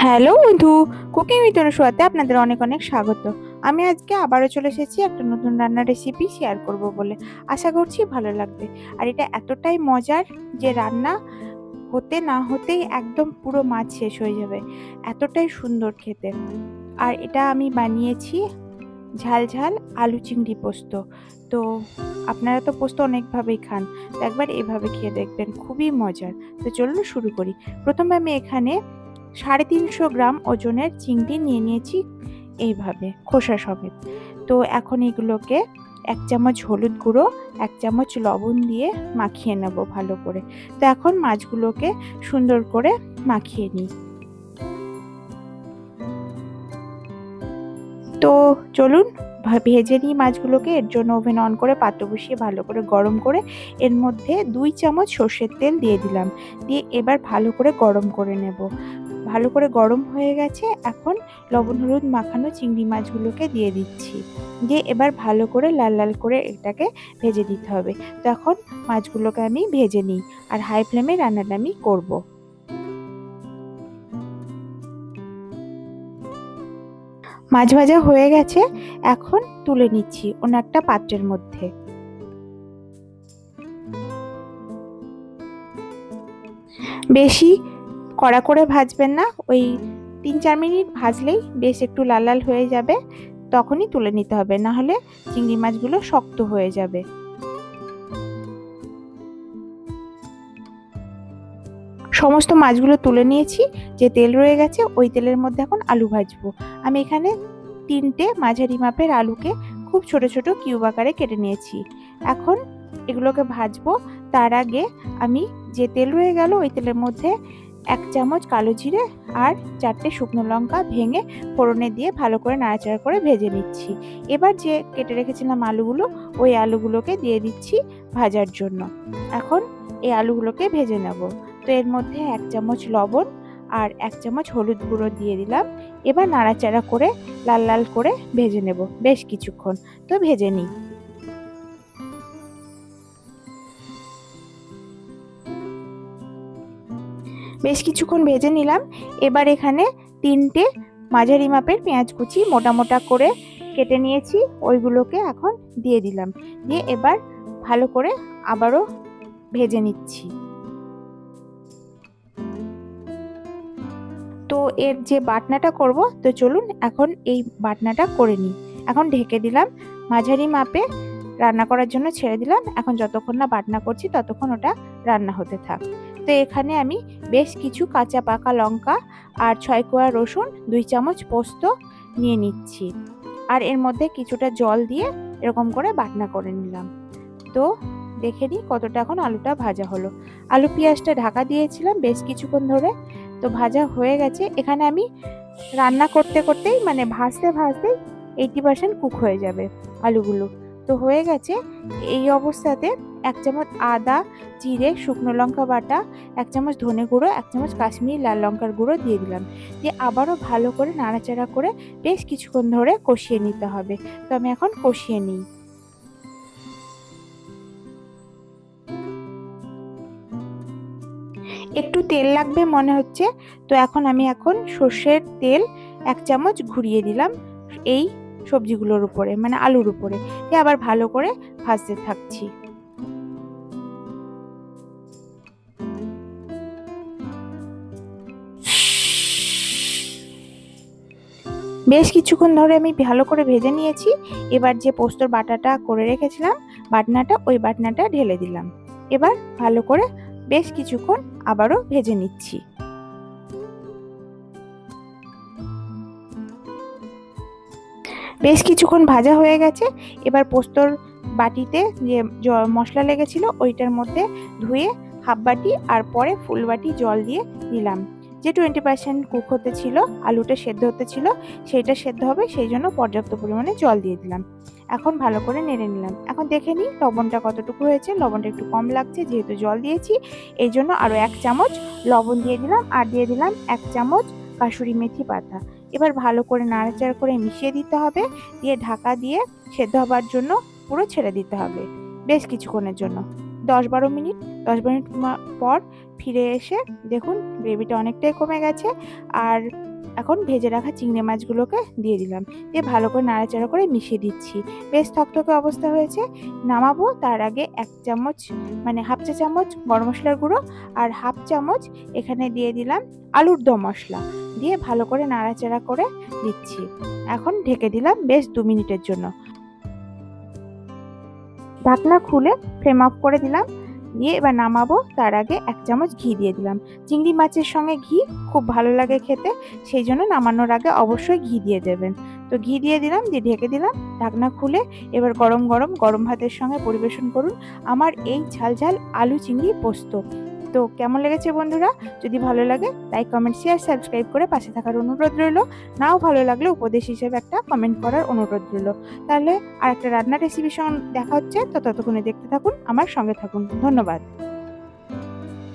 Hello বন্ধু, cooking with অনুসুয়াতে আপনাদের অনেক অনেক স্বাগত। আমি আজকে আবারও চলে এসেছি একটা নতুন রান্নার রেসিপি শেয়ার করব বলে আশা করছি ভালো লাগবে। আর এটা এতটাই মজার যে রান্না হতে না হতেই একদম পুরো মাছ শেষ হয়ে যাবে। এতটাই সুন্দর খেতে। আর এটা আমি বানিয়েছি ঝাল ঝাল আলু চিংড়ি পোস্ত। তো আপনারা তো পোস্ত অনেকভাবেই খান, তো একবার এভাবে খেয়ে দেখবেন, খুবই মজার। তো চলুন শুরু করি। প্রথমে আমি এখানে সাড়ে তিনশো গ্রাম ওজনের চিংড়ি নিয়ে নিয়েছি এইভাবে, খোসা সমেত। তো এখন এগুলোকে এক চামচ হলুদ গুঁড়ো, এক চামচ লবণ দিয়ে মাখিয়ে নেব ভালো করে। তো এখন মাছগুলোকে সুন্দর করে মাখিয়ে নিই। তো চলুন ভেজে নিই মাছগুলোকে। এর জন্য ওভেন অন করে পাত্র বসিয়ে ভালো করে গরম করে এর মধ্যে দুই চামচ সর্ষের তেল দিয়ে দিলাম। দিয়ে এবার ভালো করে গরম করে নেব। ভালো করে গরম হয়ে গেছে, এখন লবণ, হলুদ মাখানো চিংড়ি মাছগুলোকে দিয়ে দিচ্ছি। দিয়ে এবার ভালো করে লাল লাল করে এটাকে ভেজে দিতে হবে। তো এখন মাছগুলোকে আমি ভেজে নিই আর হাই ফ্লেমে রান্নাটা আমি করব। মাছ ভাজা হয়ে গেছে, এখন তুলে নিচ্ছি অন্য একটা পাত্রের মধ্যে। বেশি কড়া করে ভাজবেন না, ওই তিন চার মিনিট ভাজলেই বেশ একটু লাল লাল হয়ে যাবে, তখনই তুলে নিতে হবে, না হলে চিংড়ি মাছগুলো শক্ত হয়ে যাবে। সমস্ত মাছগুলো তুলে নিয়েছি, যে তেল রয়ে গেছে ওই তেলের মধ্যে এখন আলু ভাজবো। আমি এখানে তিনটে মাঝারি মাপের আলুকে খুব ছোট ছোট কিউব আকারে কেটে নিয়েছি। এখন এগুলোকে ভাজবো, তার আগে আমি যে তেল রয়ে গেল ওই তেলের মধ্যে এক চামচ কালো জিরে আর চারটে শুকনো লঙ্কা ভেঙে ফোড়নে দিয়ে ভালো করে নাড়াচাড়া করে ভেজে নিচ্ছি। এবার যে কেটে রেখেছিলাম আলুগুলো, ওই আলুগুলোকে দিয়ে দিচ্ছি ভাজার জন্য। এখন এই আলুগুলোকে ভেজে নেব। তো এর মধ্যে এক চামচ লবণ আর এক চামচ হলুদ গুঁড়ো দিয়ে দিলাম। এবার নাড়াচাড়া করে লাল লাল করে ভেজে নেব বেশ কিছুক্ষণ। তো ভেজে নিই। বেশ কিছুক্ষণ ভেজে নিলাম। এবার এখানে তিনটে মাঝারি মাপের পেঁয়াজ কুচি মোটা মোটা করে কেটে নিয়েছি। ওইগুলোকে এখন দিয়ে দিলাম। দিয়ে এবার ভালো করে আবারও ভেজে নিচ্ছি। তো এর যে বাটনাটা করব, তো চলুন এখন এই বাটনাটা করে নিই। এখন ঢেকে দিলাম। মাঝারি মাপে রান্না করার জন্য ছেড়ে দিলাম। এখন যতক্ষণ না বাটনা করছি, ততক্ষণ ওটা রান্না হতে থাক। তো এখানে আমি বেশ কিছু কাঁচা পাকা লঙ্কা আর ছয় কোয়া রসুন, দুই চামচ পোস্ত নিয়ে নিচ্ছি। আর এর মধ্যে কিছুটা জল দিয়ে এরকম করে বাটনা করে নিলাম। তো দেখে নিই কতটা এখন আলুটা ভাজা হলো। আলু পেঁয়াজটা ঢাকা দিয়েছিলাম বেশ কিছুক্ষণ ধরে। তো ভাজা হয়ে গেছে। এখানে আমি রান্না করতে করতেই মানে ভাজতে ভাজতেই এইটি পার্সেন্ট কুক হয়ে যাবে আলুগুলো। তো হয়ে গেছে। এই অবস্থাতে এক চামচ আদা, জিরে, শুকনো লঙ্কা বাটা, এক চামচ ধনে গুঁড়ো, এক চামচ কাশ্মীরি লাল লঙ্কার গুঁড়ো দিয়ে দিলাম। দিয়ে আবারও ভালো করে নাড়াচাড়া করে বেশ কিছুক্ষণ ধরে কষিয়ে নিতে হবে। তো আমি এখন কষিয়ে নিই। একটু তেল লাগবে মনে হচ্ছে। তো এখন আমি এখন সর্ষের তেল এক চামচ ঘুরিয়ে দিলাম। এই সবজিগুলোর উপরে মানে আলুর উপরে। দিয়ে আবার ভালো করে ভাজতে থাকছি। বেশ কিছুক্ষণ ধরে আমি ভালো করে ভেজে নিয়েছি। এবার যে পোস্তর বাটাটা করে রেখেছিলাম, বাটনাটা ওই বাটনাটা ঢেলে দিলাম। এবার ভালো করে বেশ কিছুক্ষণ আবারও ভেজে নিচ্ছি। বেশ কিছুক্ষণ ভাজা হয়ে গেছে। এবার পোস্তর বাটিতে যে মশলা লেগেছিল ওইটার মধ্যে ধুয়ে হাফ বাটি আর পরে ফুল বাটি জল দিয়ে দিলাম যে টোয়েন্টি পার্সেন্ট কুক হতে ছিল, আলুটা সেদ্ধ হতে ছিল, সেইটা সেদ্ধ হবে, সেই জন্য পর্যাপ্ত পরিমাণে জল দিয়ে দিলাম। এখন ভালো করে নেড়ে নিলাম। এখন দেখে নিই লবণটা কতটুকু হয়েছে। লবণটা একটু কম লাগছে, যেহেতু জল দিয়েছি, এই জন্য আরও এক চামচ লবণ দিয়ে দিলাম আর দিয়ে দিলাম এক চামচ কাসুরি মেথি পাতা। এবার ভালো করে নাড়াচাড়া করে মিশিয়ে দিতে হবে। দিয়ে ঢাকা দিয়ে সেদ্ধ হবার জন্য পুরো ছেড়ে দিতে হবে বেশ কিছুক্ষণের জন্য। দশ বারো মিনিট, দশ মিনিট পর ফিরে এসে দেখুন গ্রেভিটা অনেকটাই কমে গেছে। আর এখন ভেজে রাখা চিংড়ি মাছগুলোকে দিয়ে দিলাম। দিয়ে ভালো করে নাড়াচাড়া করে মিশিয়ে দিচ্ছি। বেশ থকথকে অবস্থা হয়েছে। নামাবো তার আগে এক চামচ মানে হাফ চা চামচ গরম মশলার গুঁড়ো আর হাফ চামচ এখানে দিয়ে দিলাম আলুর দম মশলা। দিয়ে ভালো করে নাড়াচাড়া করে দিচ্ছি। এখন ঢেকে দিলাম বেশ দু মিনিটের জন্য। ঢাকনা খুলে ফ্রেম অফ করে দিলাম। দিয়ে এবার নামাবো। তার আগে এক চামচ ঘি দিয়ে দিলাম। চিংড়ি মাছের সঙ্গে ঘি খুব ভালো লাগে খেতে, সেই জন্য নামানোর আগে অবশ্যই ঘি দিয়ে দেবেন। তো ঘি দিয়ে দিলাম, দিয়ে ঢেকে দিলাম, ঢাকনা খুলে এবার গরম গরম গরম ভাতের সঙ্গে পরিবেশন করুন। আমার এই ঝাল ঝাল আলু চিংড়ি পোস্ত। তো কেমন লেগেছে বন্ধুরা? যদি ভালো লাগে লাইক কমেন্ট শেয়ার সাবস্ক্রাইব করে পাশে থাকার অনুরোধ রইল। নাও ভালো লাগলে উপদেশ হিসেবে একটা কমেন্ট করার অনুরোধ রইল। তাহলে আর একটা রান্নার রেসিপির সঙ্গে দেখা হচ্ছে। তো ততক্ষণে দেখতে থাকুন, আমার সঙ্গে থাকুন। ধন্যবাদ।